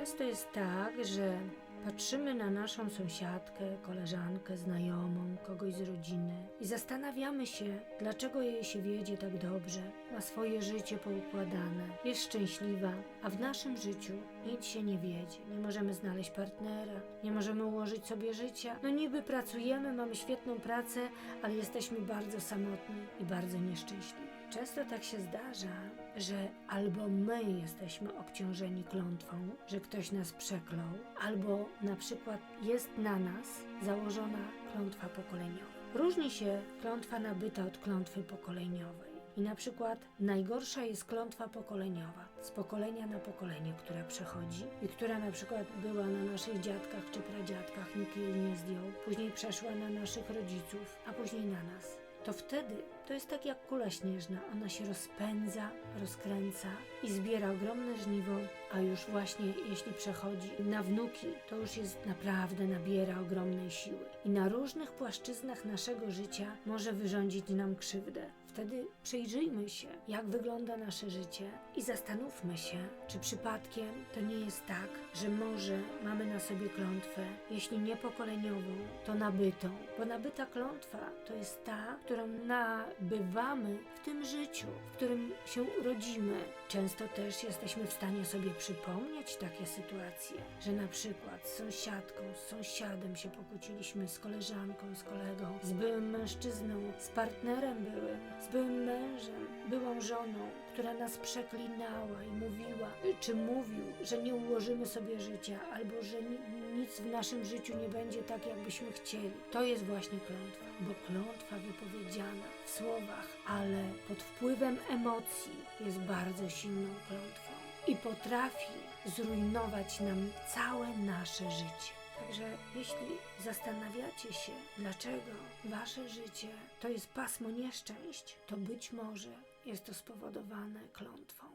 Często jest tak, że patrzymy na naszą sąsiadkę, koleżankę, znajomą, kogoś z rodziny i zastanawiamy się, dlaczego jej się wiedzie tak dobrze, ma swoje życie poukładane, jest szczęśliwa, a w naszym życiu nic się nie wiedzie. Nie możemy znaleźć partnera, nie możemy ułożyć sobie życia. No niby pracujemy, mamy świetną pracę, ale jesteśmy bardzo samotni i bardzo nieszczęśliwi. Często tak się zdarza, że albo my jesteśmy obciążeni klątwą, że ktoś nas przeklął, albo na przykład jest na nas założona klątwa pokoleniowa. Różni się klątwa nabyta od klątwy pokoleniowej. I na przykład najgorsza jest klątwa pokoleniowa, z pokolenia na pokolenie, która przechodzi i która na przykład była na naszych dziadkach czy pradziadkach, nikt jej nie zdjął, później przeszła na naszych rodziców, a później na nas. To wtedy to jest tak jak kula śnieżna, ona się rozpędza, rozkręca i zbiera ogromne żniwo, a już właśnie jeśli przechodzi na wnuki, to już jest naprawdę nabiera ogromnej siły. I na różnych płaszczyznach naszego życia może wyrządzić nam krzywdę. Wtedy przyjrzyjmy się, jak wygląda nasze życie i zastanówmy się, czy przypadkiem to nie jest tak, że może mamy na sobie klątwę, jeśli nie pokoleniową, to nabytą. Bo nabyta klątwa to jest ta, którą nabywamy w tym życiu, w którym się urodzimy. Często też jesteśmy w stanie sobie przypomnieć takie sytuacje, że na przykład z sąsiadką, z sąsiadem się pokłóciliśmy, z koleżanką, z kolegą, z byłym mężczyzną, z partnerem byłym, żoną, która nas przeklinała i mówiła, czy mówił, że nie ułożymy sobie życia, albo że ni- nic w naszym życiu nie będzie tak, jakbyśmy chcieli. To jest właśnie klątwa, bo klątwa wypowiedziana w słowach, ale pod wpływem emocji jest bardzo silną klątwą i potrafi zrujnować nam całe nasze życie. Także jeśli zastanawiacie się, dlaczego wasze życie to jest pasmo nieszczęść, to być może jest to spowodowane klątwą.